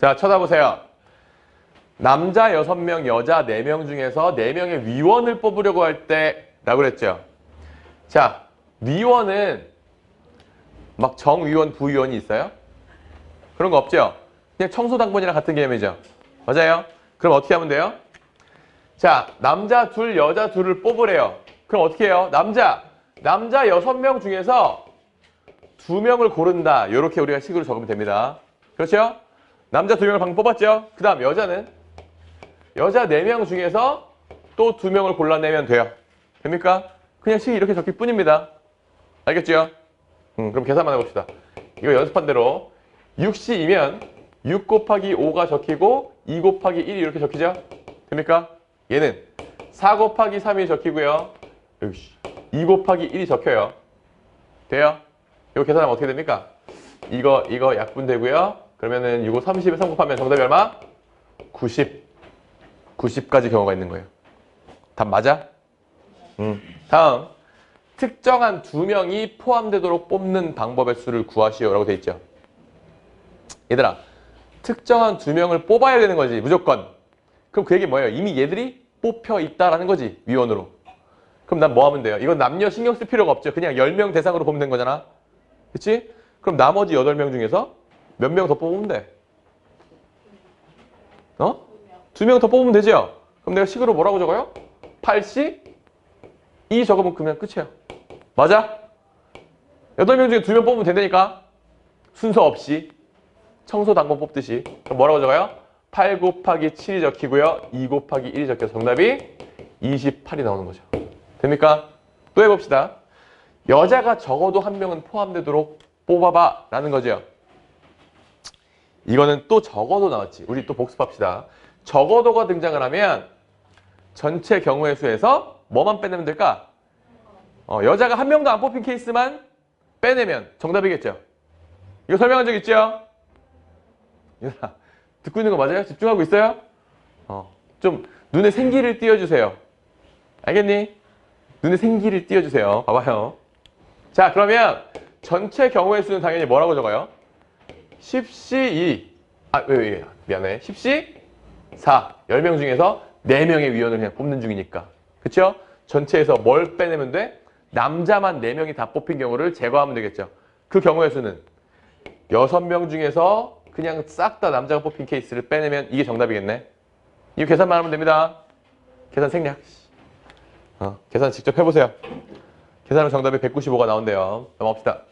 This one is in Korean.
자, 쳐다보세요. 남자 6명, 여자 4명 중에서 4명의 위원을 뽑으려고 할 때라고 그랬죠. 자, 위원은 막 정위원, 부위원이 있어요? 그런 거 없죠? 그냥 청소당번이랑 같은 개념이죠. 맞아요? 그럼 어떻게 하면 돼요? 자, 남자 둘, 여자 둘을 뽑으래요. 그럼 어떻게 해요? 남자, 남자 6명 중에서 2명을 고른다. 이렇게 우리가 식으로 적으면 됩니다. 그렇죠? 남자 2명을 방금 뽑았죠? 그 다음 여자는 여자 4명 중에서 또 2명을 골라내면 돼요. 됩니까? 그냥 식이 이렇게 적힐 뿐입니다. 알겠죠? 음, 그럼 계산만 해봅시다. 이거 연습한 대로 6C이면 6 곱하기 5가 적히고 2 곱하기 1이 이렇게 적히죠? 됩니까? 얘는 4 곱하기 3이 적히고요. 여기 2 곱하기 1이 적혀요. 돼요? 이거 계산하면 어떻게 됩니까? 이거 이거 약분되고요. 그러면은 이거 30에 3 곱하면 정답이 얼마? 90. 90까지 경우가 있는 거예요. 답 맞아? 음. 다음. 특정한 두 명이 포함되도록 뽑는 방법의 수를 구하시오라고 돼 있죠. 얘들아, 특정한 두 명을 뽑아야 되는 거지, 무조건. 그럼 그 얘기 뭐예요? 이미 얘들이 뽑혀 있다라는 거지, 위원으로. 그럼 난 뭐 하면 돼요? 이건 남녀 신경 쓸 필요가 없죠. 그냥 10명 대상으로 된 거잖아. 그치? 그럼 나머지 8명 중에서 몇 명 더 뽑으면 돼? 어? 두 명 더 뽑으면 되죠? 그럼 내가 식으로 뭐라고 적어요? 8시 2 적으면 그냥 끝이야. 맞아? 8명 중에 두 명 뽑으면 된다니까? 순서 없이. 청소 당번 뽑듯이. 그럼 뭐라고 적어요? 8 곱하기 7이 적히고요. 2 곱하기 1이 적혀서 정답이 28이 나오는 거죠. 됩니까? 또 해봅시다. 여자가 적어도 한 명은 포함되도록 뽑아봐 라는 거죠. 이거는 또 적어도 나왔지. 우리 또 복습합시다. 적어도가 등장을 하면 전체 경우의 수에서 뭐만 빼내면 될까? 어, 여자가 한 명도 안 뽑힌 케이스만 빼내면 정답이겠죠. 이거 설명한 적 있죠? 얘들아, 듣고 있는 거 맞아요? 집중하고 있어요? 어, 좀 눈에 생기를 띄워주세요. 알겠니? 눈에 생기를 띄워주세요. 봐봐요. 자, 그러면 전체 경우의 수는 당연히 뭐라고 적어요? 10시 2. 아, 왜, 왜, 미안해. 10시 4. 10명 중에서 4명의 위원을 그냥 뽑는 중이니까. 그쵸? 전체에서 뭘 빼내면 돼? 남자만 4명이 다 뽑힌 경우를 제거하면 되겠죠. 그 경우의 수는 6명 중에서 그냥 싹 다 남자가 뽑힌 케이스를 빼내면 이게 정답이겠네. 이거 계산만 하면 됩니다. 계산 생략. 어, 계산 직접 해보세요. 계산은 정답이 195가 나온대요. 넘어갑시다.